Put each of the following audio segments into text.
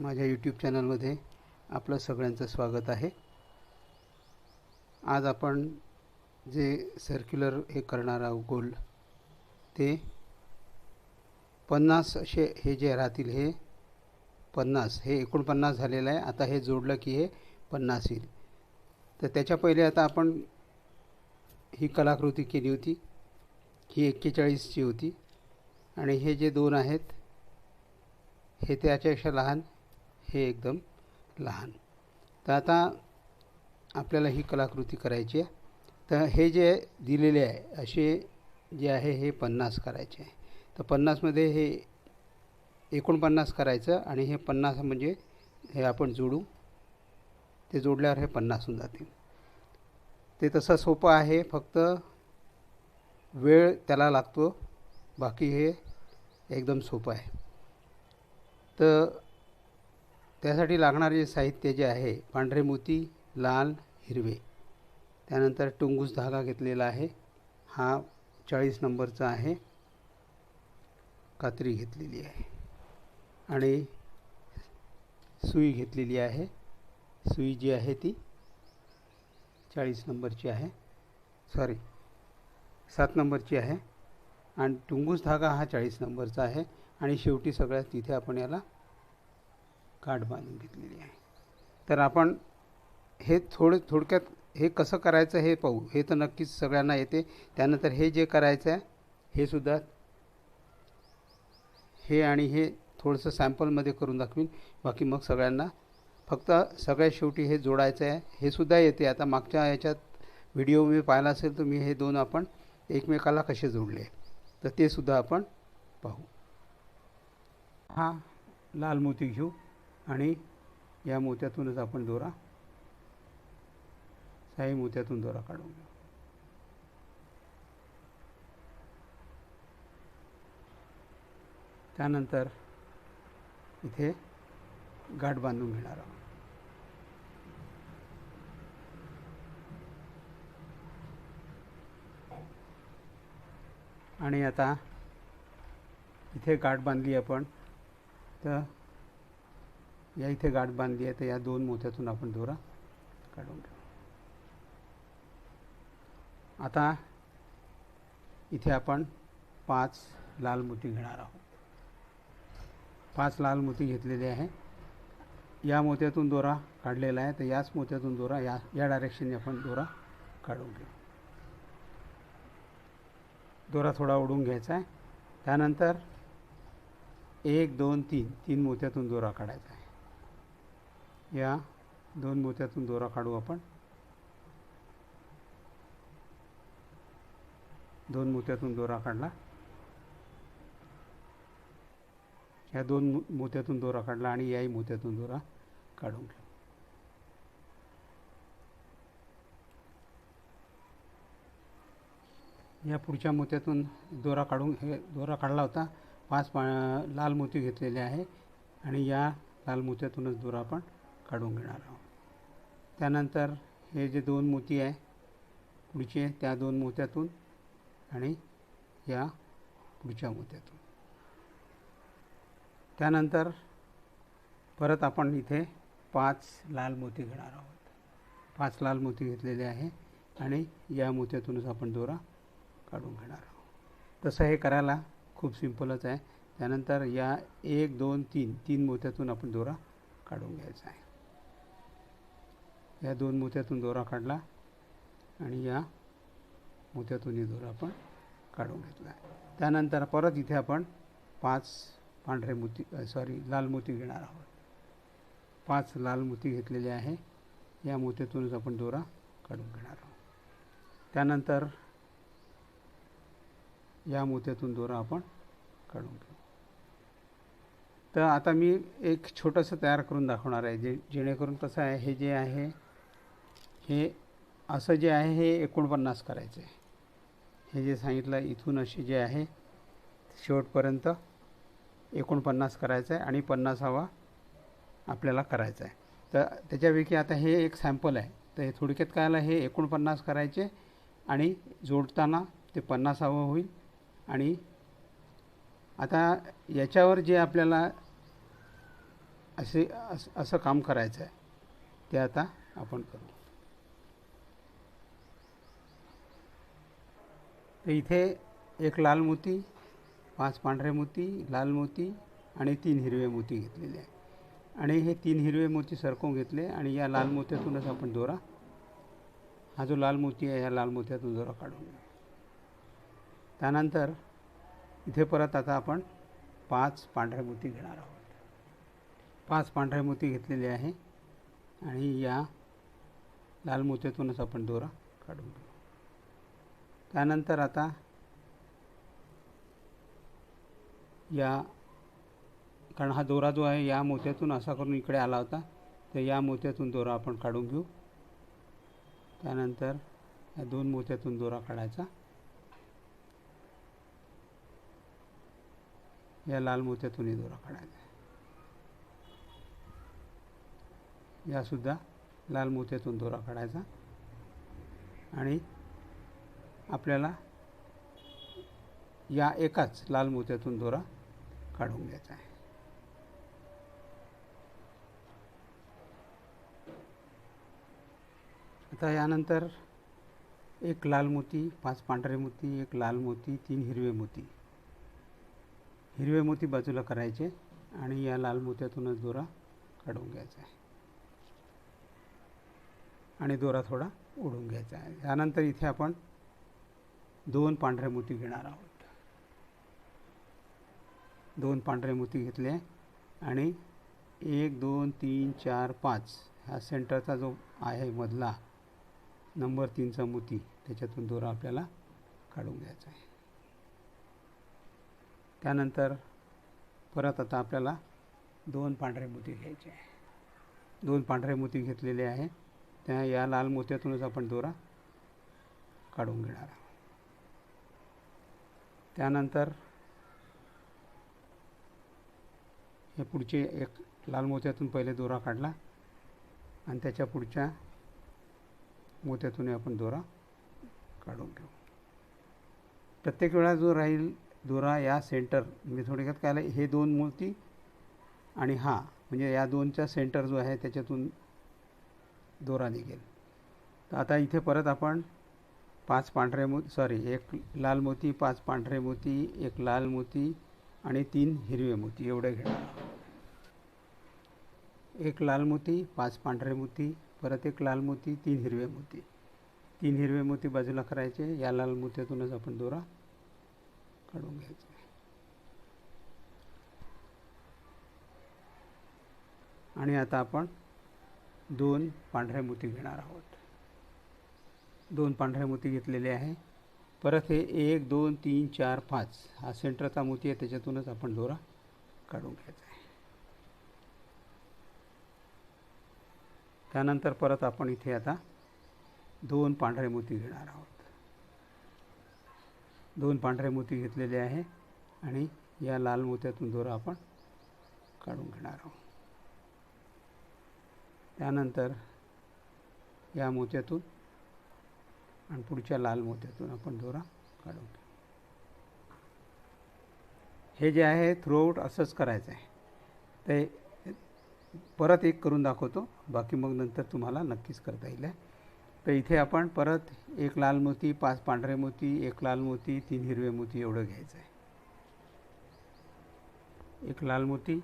माझ्या यूट्यूब चॅनलमध्ये आपलं सगळ्यांचं स्वागत आहे. आज आपण जे सर्क्युलर हे करणार आहोत गोल ते पन्नास असे हे जे राहतील हे पन्नास हे एकोणपन्नास झालेलं आहे. आता हे जोडलं की हे पन्नास येईल. तर त्याच्या पहिले आता आपण ही कलाकृती केली होती. ही एक्केचाळीसची होती. आणि हे जे दोन आहेत हे त्याच्यापेक्षा लहान हे एकदम लहान. तर आता आपल्याला ही कलाकृती करायची आहे. तर हे जे दिलेले आहे असे जे आहे हे पन्नास करायचे आहे. तर पन्नासमध्ये हे एकोणपन्नास करायचं आणि हे पन्नास म्हणजे हे आपण जोडू. ते जोडल्यावर हे पन्नास होऊन जातील. ते तसं सोपं आहे फक्त वेळ त्याला लागतो. बाकी हे एकदम सोपं आहे. तर त्यासाठी लागणारे साहित्य जे आहे पांढरे मोती लाल हिरवे. त्यानंतर टुंगूस धागा घेतलेला आहे. हा चाळीस नंबरचा आहे. कात्री घेतलेली आहे. आणि सुई घेतलेली आहे. सुई जी आहे ती चाळीस नंबरची आहे. सॉरी सात नंबरची आहे. आणि टुंगूस धागा हा चाळीस नंबरचा आहे. आणि शेवटी सगळ्यात तिथे आपण याला गाठ बांधून घेतलेली आहे. तर आपण हे थोडं थोडक्यात हे कसं करायचं हे पाहू. हे तर नक्कीच सगळ्यांना येते. त्यानंतर हे जे करायचं आहे हे सुद्धा हे आणि हे थोडंसं सॅम्पलमध्ये करून दाखवीन. बाकी मग सगळ्यांना फक्त सगळ्यात शेवटी हे जोडायचं आहे हे सुद्धा येते. आता मागच्या याच्यात व्हिडिओ मी पाहिला असेल तर मी हे दोन आपण एकमेकाला कसे जोडले. तर ते सुद्धा आपण पाहू. हा लाल मोती घेऊ. आणि या मोत्यातूनच आपण दोरा साई मोत्यातून दोरा काढून घेऊ. त्यानंतर इथे गाठ बांधून घेणार आहोत. आणि आता इथे गाठ बांधली आपण तर या इथे गाठ बांधली आहे तर या दोन मोत्यातून आपण दोरा काढून घेऊ. आता इथे आपण पाच लाल मोती घेणार आहोत. पाच लाल मोती घेतलेले आहे. या मोत्यातून दोरा काढलेला आहे तर याच मोत्यातून दोरा या या डायरेक्शनने आपण दोरा काढून घेऊ. दोरा थोडा ओढून घ्यायचा आहे. त्यानंतर एक दोन तीन तीन मोत्यातून दोरा काढायचा आहे. या दोन मोत्यातून दोरा काढू आपण. दोन मोत्यातून दोरा काढला. या दोन मो- मोत्यातून दोरा काढला आणि याही मोत्यातून दोरा काढून घेऊ. या पुढच्या मोत्यातून दोरा काढून हे दोरा काढला होता. पाच पा लाल मोती घेतलेले आहे आणि या लाल मोत्यातूनच दोरा आपण काढून घेणार आहोत. त्यानंतर हे जे दोन मोती आहे पुढचे त्या दोन मोत्यातून आणि या पुढच्या मोत्यातून. त्यानंतर परत आपण इथे पाच लाल मोती घेणार आहोत. पाच लाल मोती घेतलेले आहे आणि या मोत्यातूनच आपण दोरा काढून घेणार आहोत. तसं हे करायला खूप सिंपलच आहे. त्यानंतर या एक दोन तीन तीन मोत्यातून आपण दोरा काढून घ्यायचा आहे. या दोन मोत्यातून दोरा काढला आणि या मोत्यातूनही दोरा आपण काढून घेतला. त्यानंतर परत इथे आपण पाच पांढरे मोती सॉरी लाल मोती घेणार आहोत. पाच लाल मोती घेतलेले आहे. या मोत्यातूनच आपण दोरा काढून घेणार आहोत. त्यानंतर या मोत्यातून दोरा आपण काढून घेऊ. तर आता मी एक छोटंसं तयार करून दाखवणार आहे जे जेणेकरून कसं आहे हे जे आहे हे असं जे आहे हे एकोणपन्नास करायचं आहे हे जे सांगितलं इथून असे जे आहे शेवटपर्यंत एकोणपन्नास करायचं आहे आणि पन्नासावा आपल्याला करायचा आहे तर त्याच्यापैकी आता हे एक सॅम्पल आहे. तर हे थोडक्यात काय आलं हे एकोणपन्नास करायचे आणि जोडताना ते पन्नासावं होईल. आणि आता याच्यावर जे आपल्याला असे असं काम करायचं आहे ते आता आपण करू. तर इथे एक लाल मोती पाच पांढरे मोती लाल मोती आणि तीन हिरवे मोती घेतलेले आहे आणि हे तीन हिरवे मोती सरकवून घेतले आणि या लाल मोत्यातूनच आपण दोरा हा जो लाल मोती आहे या लाल मोत्यातून दोरा काढून घ्या त्यानंतर इथे परत आता आपण पाच पांढरे मोती घेणार आहोत. पाच पांढरे मोती घेतलेले आहे आणि या लाल मोत्यातूनच आपण दोरा काढून घेऊ. त्यानंतर आता या कारण हा दोरा जो आहे या मोत्यातून असा करून इकडे आला होता तर या मोत्यातून दोरा आपण काढून घेऊ. त्यानंतर या दोन मोत्यातून दोरा काढायचा. या लाल मोत्यातूनही दोरा काढायचा. यासुद्धा लाल मोत्यातून दोरा काढायचा. आणि आपल्याला या एकाच लाल मोत्यातून दोरा काढून घ्यायचा आहे. आता यानंतर एक लाल मोती पाच पांढरे मोती एक लाल मोती तीन हिरवे मोती. हिरवे मोती बाजूला करायचे आणि या लाल मोत्यातूनच दोरा काढून घ्यायचा आहे. आणि दोरा थोडा ओढून घ्यायचा आहे. यानंतर इथे आपण दोन पांढरे मोती घेणार आहोत. दोन पांढरे मोती घेतले आणि एक दोन तीन चार पाच हा सेंटरचा जो आहे मधला नंबर तीनचा मोती त्याच्यातून दोरा आपल्याला काढून घ्यायचा आहे. त्यानंतर परत आता आपल्याला दोन पांढरे मोती घ्यायचे आहे. दोन पांढरे मोती घेतलेले आहे. त्या या लाल मोत्यातूनच आपण दोरा काढून घेणार आहोत. त्यानंतर हे पुढचे एक लाल मोत्यातून पहिले दोरा काढला आणि त्याच्या पुढच्या मोत्यातून आपण दोरा काढून घेऊ. प्रत्येक वेळा जो राहील दोरा या सेंटर म्हणजे थोडक्यात काय आलं हे दोन मोती आणि हा म्हणजे या दोनचा सेंटर जो आहे त्याच्यातून दोरा निघेल. तर आता इथे परत आपण पाच पांढरे मोती सॉरी एक लाल मोती पाच पांढरे मोती एक लाल मोती आणि तीन हिरवे मोती एवढे घेणार एक लाल मोती पाच पांढरे मोती परत एक लाल मोती तीन हिरवे मोती. तीन हिरवे मोती बाजूला करायचे या लाल मोत्यातूनच आपण दोरा काढून घ्यायचा. आणि आता आपण दोन पांढरे मोती घेणार आहोत. दोन पांढरे मोती घेतलेले आहे. परत हे एक दोन तीन चार पाच. हा सेंटरचा मोती आहे त्याच्यातूनच आपण दोरा काढून घ्यायचा आहे. त्यानंतर परत आपण इथे आता दोन पांढरे मोती घेणार आहोत. दोन पांढरे मोती घेतलेले आहे आणि या लाल मोत्यातून दोरा आपण काढून घेणार आहोत. त्यानंतर या मोत्यातून आणि पुढच्या लाल मोत्यातून आपण दोरा काढून घेऊ हे जे आहे थ्रूआउट असंच करायचं आहे ते परत एक करून दाखवतो. बाकी मग नंतर तुम्हाला नक्कीच करता येईल. तर इथे आपण परत एक लाल मोती पाच पांढरे मोती एक लाल मोती तीन हिरवे मोती एवढं घ्यायचं आहे एक लाल मोती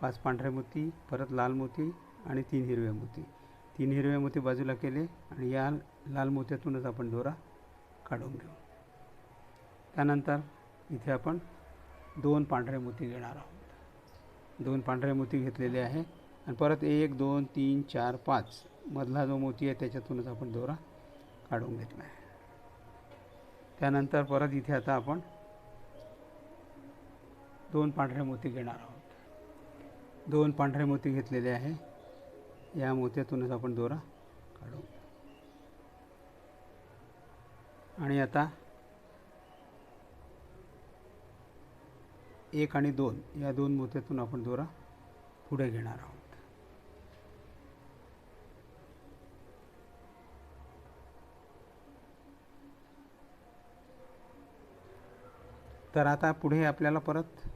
पाच पांढरे मोती परत लाल मोती आणि तीन हिरवे मोती. तीन हिरव्या मोती बाजूला केले आणि या लाल मोत्यातूनच आपण दोरा काढून घेऊ. त्यानंतर इथे आपण दोन पांढरे मोती घेणार आहोत. दोन पांढरे मोती घेतलेले आहे आणि परत एक दोन तीन चार पाच मधला जो मोती आहे त्याच्यातूनच आपण दोरा काढून घेतला आहे. त्यानंतर परत इथे आता आपण दोन पांढरे मोती घेणार आहोत. दोन पांढरे मोती घेतलेले आहे. या मोत्यातूनच आपण दोरा काढू. आणि आता एक आणि दोन या दोन मोत्यातून आपण दोरा पुढे घेणार आहोत. तर आता पुढे आपल्याला परत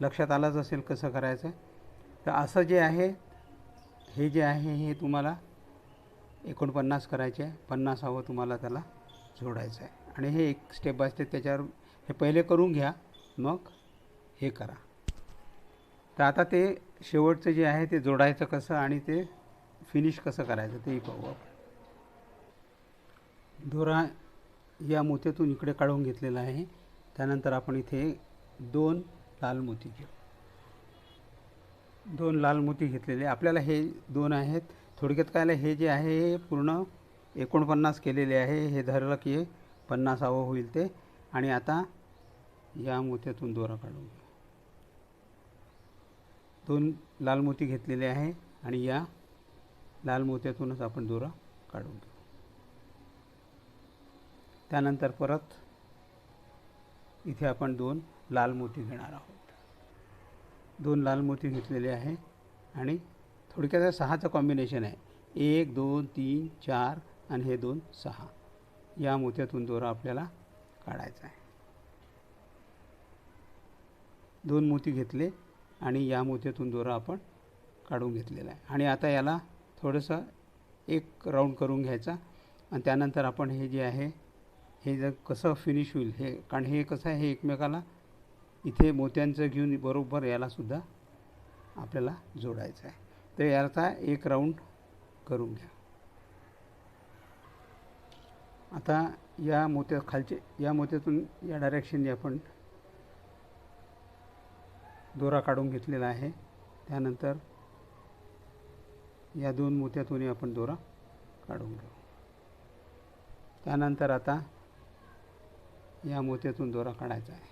लक्षात आलंच असेल कसं करायचं तर असं जे आहे हे जे आहे हे तुम्हाला एकोणपन्नास करायचे आहे. पन्नास हवं तुम्हाला त्याला जोडायचं आहे. आणि हे एक स्टेप बाय स्टेप त्याच्यावर हे पहिले करून घ्या मग हे करा. तर आता ते शेवटचं जे आहे ते जोडायचं कसं आणि ते फिनिश कसं करायचं तेही पाहू आपण. दोरा या मोत्यातून इकडे काढून घेतलेला आहे. त्यानंतर आपण इथे दोन लाल मोती घेऊ. दोन लाल मोती घेतलेले. आपल्याला हे दोन आहेत. थोडक्यात काय हे जे आहे हे पूर्ण एकोणपन्नास केलेले आहे. हे धरलं की पन्नासावं होईल ते. आणि आता या मोत्यातून दोरा काढून घेऊ दोन लाल मोती घेतलेले आहे आणि या लाल मोत्यातूनच आपण दोरा काढून घेऊ. त्यानंतर परत इथे आपण दोन लाल मोती घेणार आहोत. दोन लाल मोती घेतलेले आहे आणि थोडक्यात सहाचं कॉम्बिनेशन आहे. एक दोन तीन चार आणि हे दोन सहा. या मोत्यातून दोरा आपल्याला काढायचा आहे. दोन मोती घेतले आणि या मोत्यातून दोरा आपण काढून घेतलेला आहे. आणि आता याला थोडंसं एक राऊंड करून घ्यायचा आणि त्यानंतर आपण हे जे आहे हे जर कसं फिनिश होईल हे कारण हे कसं आहे हे एकमेकाला इथे मोत्यांचं घेऊन बरोबर यालासुद्धा आपल्याला जोडायचं आहे. तर याचा एक राऊंड करून घ्या. आता या मोत्या खालचे या मोत्यातून या डायरेक्शनने आपण दोरा काढून घेतलेला आहे. त्यानंतर या दोन मोत्यातूनही आपण दोरा काढून घेऊ. त्यानंतर आता या मोत्यातून दोरा काढायचा आहे.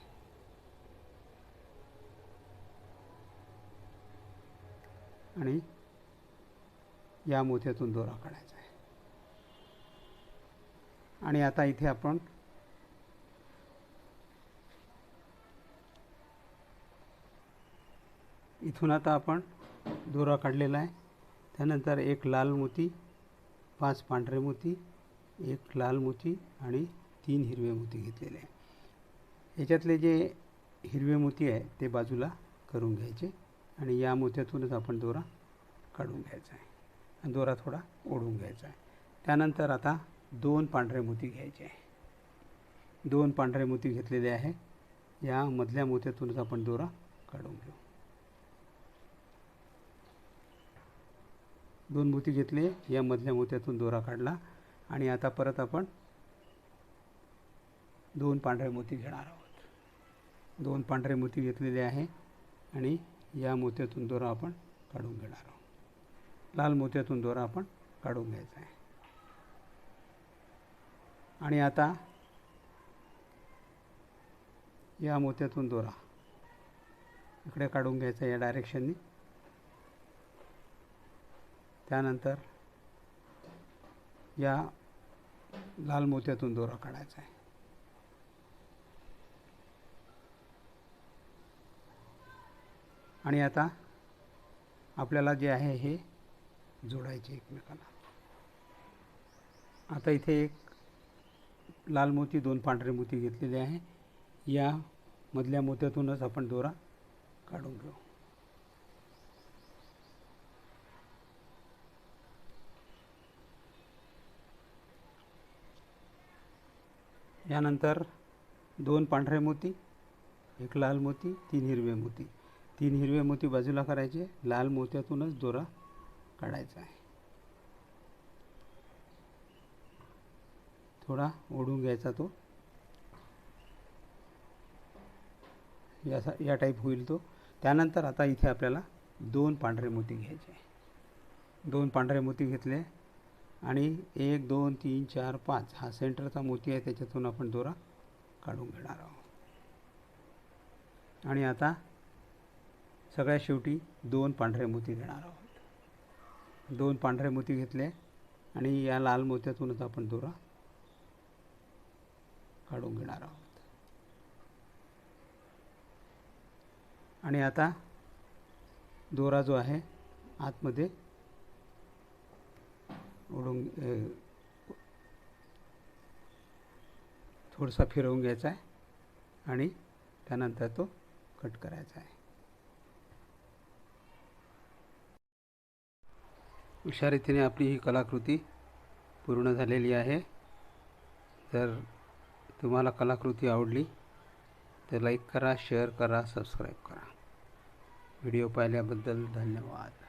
आणि या मोत्यातून दोरा काढायचा आहे. आणि आता इथे आपण इथून आता आपण दोरा काढलेला आहे. त्यानंतर एक लाल मोती पाच पांढरे मोती एक लाल मोती आणि तीन हिरवे मोती घेतलेले आहे. याच्यातले जे हिरवे मोती आहे ते बाजूला करून घ्यायचे. आणि या मोत्यातूनच आपण दोरा काढून घ्यायचा आहे. आणि दोरा थोडा ओढून घ्यायचा आहे. त्यानंतर आता दोन पांढरे मोती घ्यायचे आहे. दोन पांढरे मोती घेतलेले आहे. या मधल्या मोत्यातूनच आपण दोरा काढून घेऊ. दोन मोती घेतले या मधल्या मोत्यातून दोरा काढला आणि आता परत आपण दोन पांढरे मोती घेणार आहोत. दोन पांढरे मोती घेतलेले आहे आणि या मोत्यातून दोरा आपण काढून घेणार आहोत. लाल मोत्यातून दोरा आपण काढून घ्यायचा आहे. आणि आता या मोत्यातून दोरा इकडे काढून घ्यायचा या डायरेक्शननी त्यानंतर या लाल मोत्यातून दोरा काढायचा आहे. आणि आता आपल्याला जे आहे हे जोडायचे एकमेकाला. आता इथे एक लाल मोती दोन पांढरे मोती घेतलेले आहे. या मधल्या मोत्यातूनच आपण दोरा काढून घेऊ. यानंतर दोन पांढरे मोती एक लाल मोती तीन हिरवे मोती. तीन हिरवे मोती बाजूला करायचे लाल मोत्यातूनच दोरा काढायचा आहे. थोडा ओढून घ्यायचा तो. या या टाईप होईल तो. त्यानंतर आता इथे आपल्याला दोन पांढरे मोती घ्यायचे दोन पांढरे मोती घेतले आणि एक दोन तीन चार पाच हा सेंटरचा मोती आहे त्याच्यातून आपण दोरा काढून घेणार आहोत. आणि आता सगळ्यात शेवटी दोन पांढरे मोती घेणार आहोत. दोन पांढरे मोती घेतले आणि या लाल मोत्यातूनच आपण दोरा काढून घेणार आहोत. आणि आता दोरा जो आहे आतमध्ये ओढून थोडासा फिरवून घ्यायचा आहे आणि त्यानंतर तो कट करायचा आहे. अशा रीतीने आपली ही कलाकृती पूर्ण झालेली आहे. जर तुम्हाला कलाकृती आवडली तर लाईक करा शेअर करा सबस्क्राईब करा. व्हिडिओ पाहिल्याबद्दल धन्यवाद.